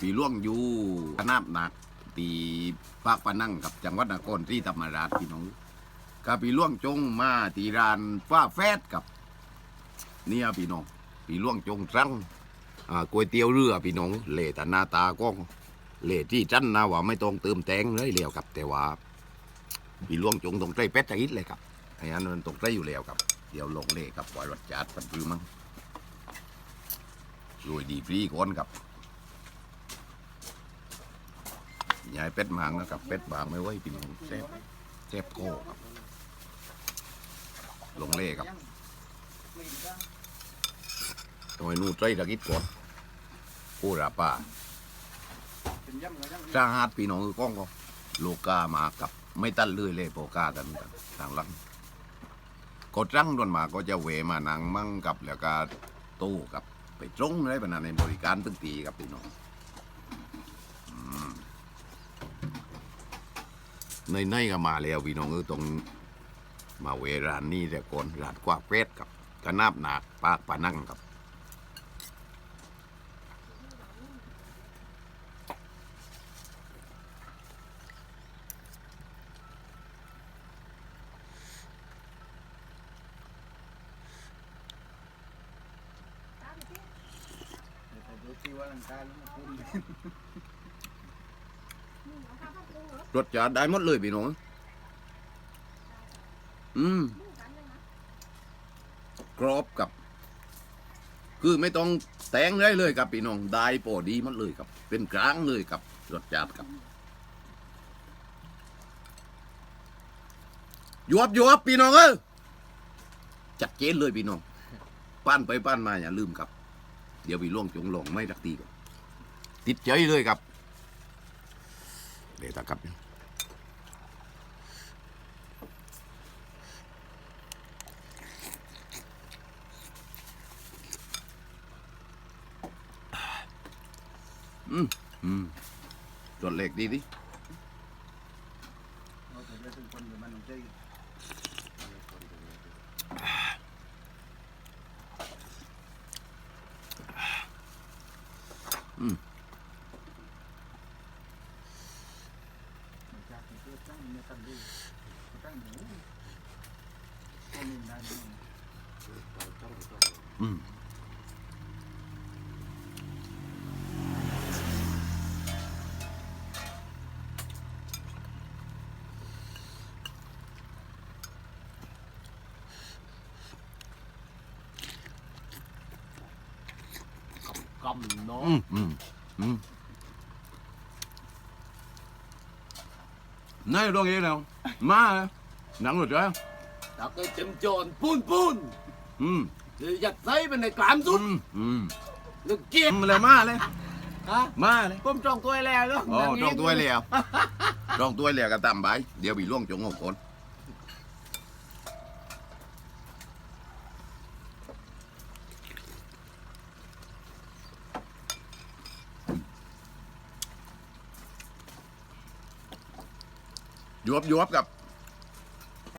ปีล่วงอยู่พนาบหนักตีภาคปะนั่งกับจังหวัดนครที่ธรรมราชพี่น้องกาปีล่วงจงมาตีรานฟ้าแฟดกับ เนี่ยพี่น้องปีล่วงจงสั่งอ่าก๋วยเตี๋ยวเรือพี่น้องเละแต่หน้าตาก็เละที่จันนะว่าไม่ต้องเติมแตงเลยแล้วครับ แต่ว่าปีล่วงจงตรงใจเป็ดจะอิดเลยครับไอ้อันนั้นตรงใจอยู่แล้วครับ เดี๋ยวลงเละครับปล่อยรสจัดปันปือมั้งรวยดีฟรีก่อนครับ ยายเป็ดหมางนะครับ เป็ดบางไม่ไหวพี่น้องแซ่บแซ่บโคครับลงเล่ครับทำไมนู่นใจตะกิดก่อนผู้ราป่าจ้าฮาดพี่น้องคือกล้องก็โลกามากับ ไม่ตั้นเลื่อยเลยโปกากันกันทางลังกดรังโดนมาก็จะเวมานังมั่งกับแล้วก็ตู้กับ ไปตรงเลยปะนะในบริการตึ้งตีกับพี่น้องอืม ในในๆก็มาแล้วพี่น้องเออตรงมาเวรานนี่แต่ก่อนร้านกว้าเป็ดกับกระนาบหนักปากปานั่งกับรสชา ติได้หมดเลยพี่น้องอืมกรอบกับ คือไม่ต้องแต่งได้เลยครับพี่น้องได้พอดีหมดเลยครับ เป็นกลางเลยครับรสชาติครับยวบยวบพี่น้องเอ้ยจัดเจนเลยพี่น้องปั้นไปปั้นมาอย่าลืมครับ เดี๋ยวพี่ล่วงจงลงไม่ตักตีก่อนติดใจเลยครับ เดี๋ยวตาครับอืมอืมจดเลขดีดิอืม อืมกำเนาะอืมอืมอืมนี่ตรงนี้แล้วมาเลยหนังหลุดจ้ะถ้าเกิดเต็มจอนปูนปูนอืมหรือยัดไส้เป็นในกลามสุอืดมอืมหรือเกียอืบมเลยมาเลยฮะมาเลยผมจองตัวไว้แล้วเนาะโอ้ตรงตัวเหลียวตรงตัวเหลียวก็ตามไปเดี๋ยว bị ล่วงจงหกคน ยวบยวบกับ